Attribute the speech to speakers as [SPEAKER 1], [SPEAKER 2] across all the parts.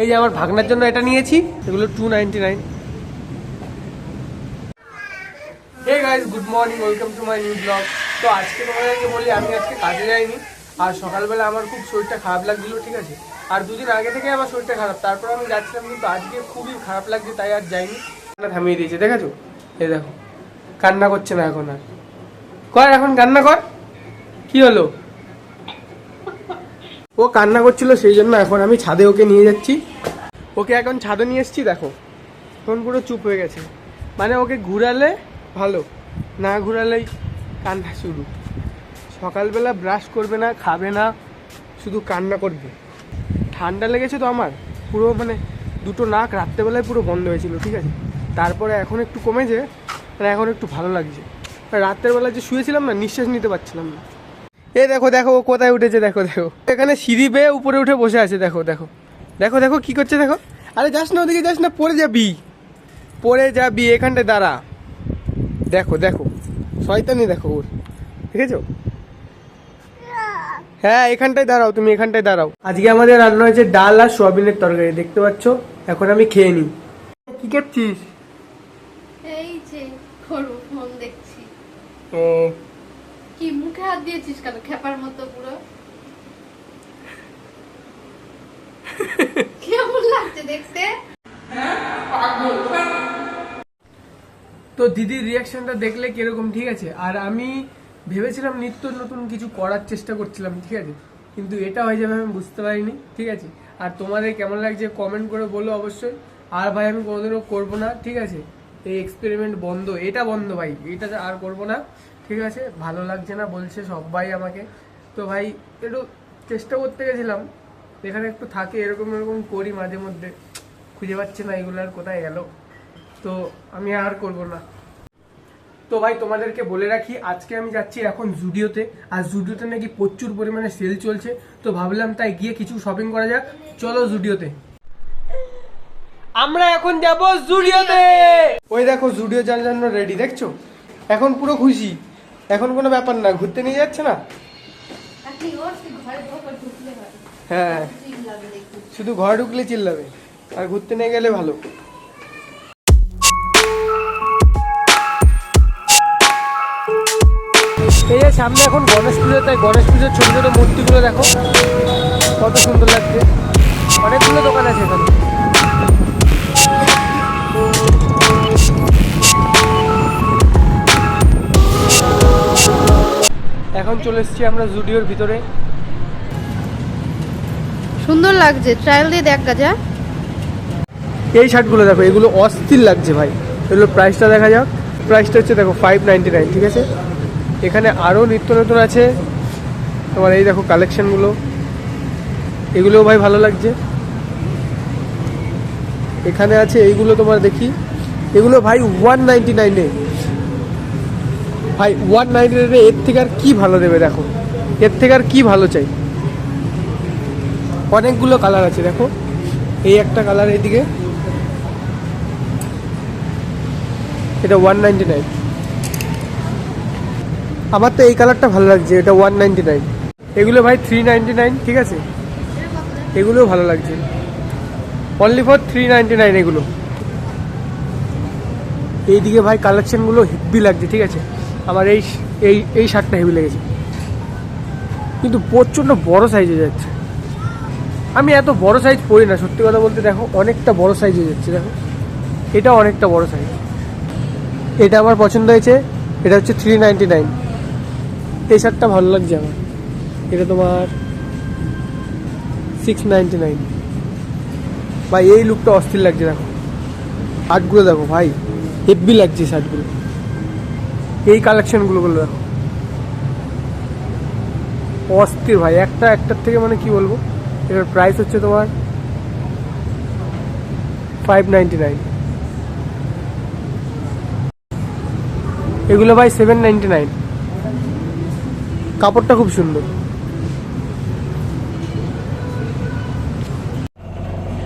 [SPEAKER 1] এই যে আমার ভাগনার জন্য এটা নিয়েছি, এগুলো two ninety nine hey guys good morning welcome to my new blog তো আজকে তোমাদেরকে বলি, আমি আজকে কাজে যাইনি। আর সকালবেলা আমার খুব শরীরটা খারাপ লাগছিল, ঠিক আছে? আর দুদিন আগে থেকে আমার শরীরটা খারাপ। তারপর আমি যাচ্ছিলাম, কিন্তু আজকে খুবই খারাপ লাগছে, তাই আর যাইনি। কান্না থামিয়ে দিয়েছে, দেখেছ? এই দেখো, কান্না করছে না এখন আর। কর, এখন কান্না কর। কি হলো? ও কান্না করছিল, সেই জন্য এখন আমি ছাদে ওকে নিয়ে যাচ্ছি। ওকে এখন ছাদে নিয়ে এসেছি, দেখো। এখন পুরো চুপ হয়ে গেছে। মানে ওকে ঘুরালে ভালো, না ঘুরালেই কান্না শুরু। সকালবেলা ব্রাশ করবে না, খাবে না, শুধু কান্না করবে। ঠান্ডা লেগেছে তো আমার। পুরো মানে দুটো নাক রাত্রেবেলায় পুরো বন্ধ হয়েছিল, ঠিক আছে? তারপরে এখন একটু কমেছে মানে এখন একটু ভালো লাগছে। রাত্রের বেলা যে শুয়েছিলাম না, নিঃশ্বাস নিতে পারছিলাম না। এ দেখো দেখো ও কোথায় উঠেছে দেখো দেখো। এখানে সিঁড়ি বেয়ে উপরে উঠে বসে আছে দেখো দেখো। দেখো দেখো কি করছে দেখো। আরে যাস না ওদিকে যাস না পড়ে যাবি। পড়ে যাবি এখানটায় দাঁড়া। দেখো দেখো। শয়তানি দেখো ওর। দেখেছ? হ্যাঁ এখানটায় দাঁড়াও তুমি এখানটায় দাঁড়াও। আজকে আমাদের রান্না হয়েছে ডাল আর সোয়াবিনের তরকারি দেখতে পাচ্ছ? এখন আমি খেয়ে নিই। কি করছিস?
[SPEAKER 2] এই যে ফোন দেখছি।
[SPEAKER 1] ও,
[SPEAKER 2] কি মুখে হাত দিয়েছিস কেন? খেপার মতো পুরো। কেমন লাগছে দেখতে?
[SPEAKER 1] তো দিদির রিয়াকশনটা দেখলে কীরকম? ঠিক আছে। আর আমি ভেবেছিলাম নিত্য নতুন কিছু করার চেষ্টা করছিলাম ঠিক আছে? কিন্তু এটা হয়ে যাবে আমি বুঝতে পারিনি ঠিক আছে? আর তোমাদের কেমন লাগছে? কমেন্ট করে বলো অবশ্যই। আর ভাই আমি কোনোদিনও করব না ঠিক আছে? এই এক্সপেরিমেন্ট বন্ধ, এটা বন্ধ ভাই, এটা আর করব না। ঠিক আছে, ভালো লাগছে না বলছে সবাই আমাকে। তো ভাই, একটু চেষ্টা করতে গেছিলাম, এখানে একটু থাকে, এরকম এরকম করি মাঝে মধ্যে। খুঁজে পাচ্ছি না এগুলো আর কোথায় গেল। তো আমি আর করব না। তো ভাই, তোমাদেরকে বলে রাখি, আজকে আমি যাচ্ছি এখন জুডিওতে। আর জুডিওতে নাকি প্রচুর পরিমাণে সেল চলছে। তো ভাবলাম তাই গিয়ে কিছু শপিং করা যাক। চলো জুডিওতে। আমরা এখন যাব জুডিওতে। ওই দেখো জুডিও যাওয়ার জন্য রেডি দেখছ? এখন পুরো খুশি। এখন কোনো ব্যাপার না ঘুরতে নিয়ে যাচ্ছে না?
[SPEAKER 2] হয়।
[SPEAKER 1] হ্যাঁ শুধু ঘরে ঢুকলে চিল্লাবে আর ঘুরতে নিয়ে গেলে ভালো। এই যে সামনে এখন গণেশ পুজো তাই গণেশ পুজোর ছোট ছোট মূর্তিগুলো দেখো। কত সুন্দর লাগছে। অনেকগুলো দোকান আছে এখানে। এখন চলে এসেছি আমরা জুডিওর ভিতরে।
[SPEAKER 2] সুন্দর লাগছে ট্রায়াল দিয়ে দেখ গাজা।
[SPEAKER 1] এই শার্টগুলো দেখো এগুলো অস্থির লাগছে ভাই। এগুলো প্রাইসটা দেখা যাক। প্রাইসটা হচ্ছে দেখো ফাইভ নাইনটি নাইন ঠিক আছে? এখানে আরও নিত্য নতুন আছে। তোমার এই দেখো কালেকশানগুলো এগুলোও ভাই ভালো লাগছে। এখানে আছে এইগুলো তোমার দেখি। এগুলো ভাই ওয়ান নাইনটি নাইনে ভাই ওয়ান নাইনে এর থেকে আর কী ভালো দেবে দেখো? এর থেকে আর কী ভালো চাই? অনেকগুলো কালার আছে, দেখো। এই একটা কালার এইদিকে এটা ওয়ান নাইনটি নাইন আমার তো এই কালারটা ভালো লাগছে, এটা ওয়ান নাইনটি নাইন এগুলো ভাই থ্রি নাইনটি নাইন ঠিক আছে? এগুলোও ভালো লাগছে। Only for three ninety nine এগুলো। এইদিকে ভাই কালেকশনগুলো হেভি লাগছে, ঠিক আছে? আমার এই এই এই শার্টটা হেভি লেগেছে। কিন্তু প্রচণ্ড বড় সাইজে যাচ্ছে। আমি এত বড় সাইজ পরি না, সত্যি কথা বলতে দেখো, অনেকটা বড় সাইজ যাচ্ছে, দেখো। এটা অনেকটা বড় সাইজ এটা আমার পছন্দ হয়েছে, এটা হচ্ছে থ্রি নাইনটি নাইন এই শার্টটা ভালো লাগছে আমার। এটা তোমার সিক্স নাইনটি নাইন ভাই, এই লুকটা অস্থির লাগছে, দেখো। শার্টগুলো দেখো, ভাই হেভি লাগছে শার্টগুলো। এই কালেকশনগুলো গুলো দেখো অস্থির ভাই, একটা একটার থেকে মানে কি বলব? এটার প্রাইস হচ্ছে তোমার ফাইভ নাইনটি নাইন এগুলো ভাই সেভেন নাইনটি নাইন কাপড়টা খুব সুন্দর।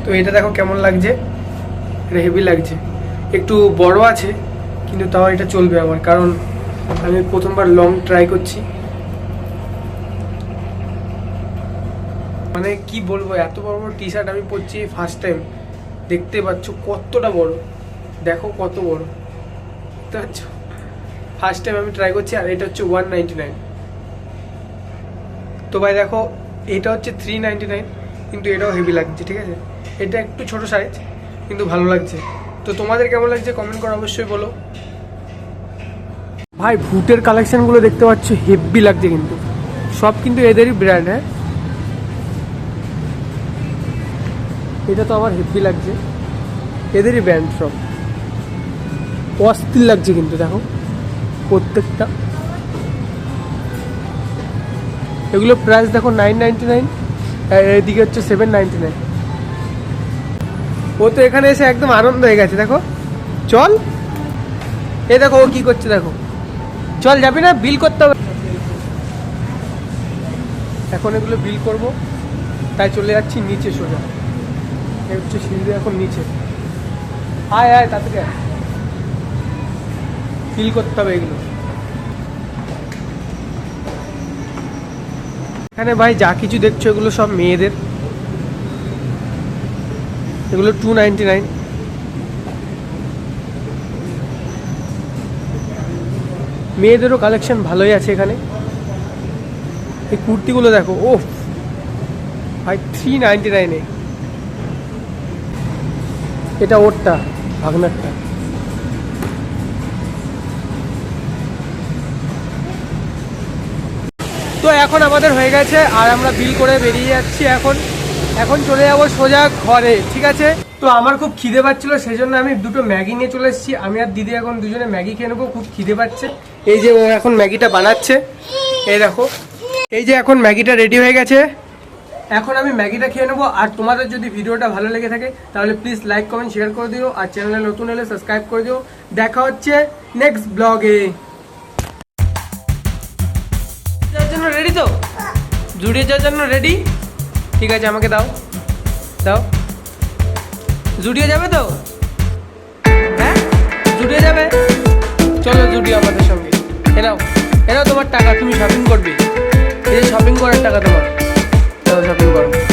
[SPEAKER 1] তো এটা দেখো কেমন লাগছে? এটা হেভি লাগছে। একটু বড় আছে। কিন্তু তাও এটা চলবে আমার, কারণ আমি প্রথমবার লং ট্রাই করছি। মানে কি বলব, এত বড় বড় টি শার্ট আমি পরছি ফার্স্ট টাইম দেখতে পাচ্ছ কতটা বড়। দেখো কত বড়। দেখতে পাচ্ছ? ফার্স্ট টাইম আমি ট্রাই করছি, আর এটা হচ্ছে ওয়ান নাইনটি নাইন তো ভাই দেখো, এটা হচ্ছে থ্রি নাইনটি নাইন কিন্তু এটাও হেভি লাগছে, ঠিক আছে? এটা একটু ছোট সাইজ কিন্তু ভালো লাগছে। তো তোমাদের কেমন লাগছে কমেন্ট করে অবশ্যই বলো। ভাই ভুটের কালেকশনগুলো দেখতে পাচ্ছ হেভি লাগছে কিন্তু। সব কিন্তু এদেরই ব্র্যান্ড হ্যাঁ? এটা তো আমার হেভি লাগছে। এদেরই ব্র্যান্ড সব। অস্থির লাগছে কিন্তু, দেখো। প্রত্যেকটা। এগুলো প্রাইস দেখো নাইন নাইনটি নাইন এদিকে হচ্ছে সেভেন নাইনটি নাইন ও তো এখানে এসে একদম আনন্দ হয়ে গেছে, দেখো। চল। এ দেখো, ও কি করছে, দেখো। চল, যাবি না? বিল করতে হবে। এখন এগুলো বিল করব। তাই চলে যাচ্ছি নিচে সোজা। এই হচ্ছে সিঁড়ি, এখন নিচে। আয় আয়, তাড়াতাড়ি আয়। বিল করতে হবে এগুলো। এখানে ভাই, যা কিছু দেখছ, এগুলো সব মেয়েদের। এগুলো টু নাইনটি নাইন মেয়েদেরও কালেকশন ভালোই আছে এখানে। এই কুর্তিগুলো দেখো ও ভাই থ্রি নাইনটি নাইনে এটা ওরটা, ভাগনারটা। তো এখন আমাদের হয়ে গেছে, আর আমরা বিল করে বেরিয়ে যাচ্ছি এখন। এখন চলে যাব সোজা ঘরে, ঠিক আছে? তো আমার খুব খিদে পাচ্ছিল সেই জন্য আমি দুটো ম্যাগি নিয়ে চলে এসেছি। আমি আর দিদি এখন দুজনে ম্যাগি খেয়ে নেব, খুব খিদে পাচ্ছে। এই যে ও এখন ম্যাগিটা বানাচ্ছে। এই দেখো। এই যে এখন ম্যাগিটা রেডি হয়ে গেছে। এখন আমি ম্যাগিটা খেয়ে নেব। আর তোমাদের যদি ভিডিওটা ভালো লেগে থাকে, তাহলে প্লিজ লাইক কমেন্ট শেয়ার করে দিও। আর চ্যানেলে নতুন হলে সাবস্ক্রাইব করে দিও। দেখা হচ্ছে নেক্সট ব্লগে যাওয়ার জন্য রেডি তো? জুড়িয়ে যাওয়ার জন্য রেডি ঠিক আছে, আমাকে দাও। দাও। জুড়িয়ে যাবে তো? হ্যাঁ? জুড়িয়ে যাবে? চলো জুড়িয়ে আমাদের সঙ্গে। এনাও এনাও তোমার টাকা, তুমি শপিং করবে। এই শপিং করার টাকা তোমার।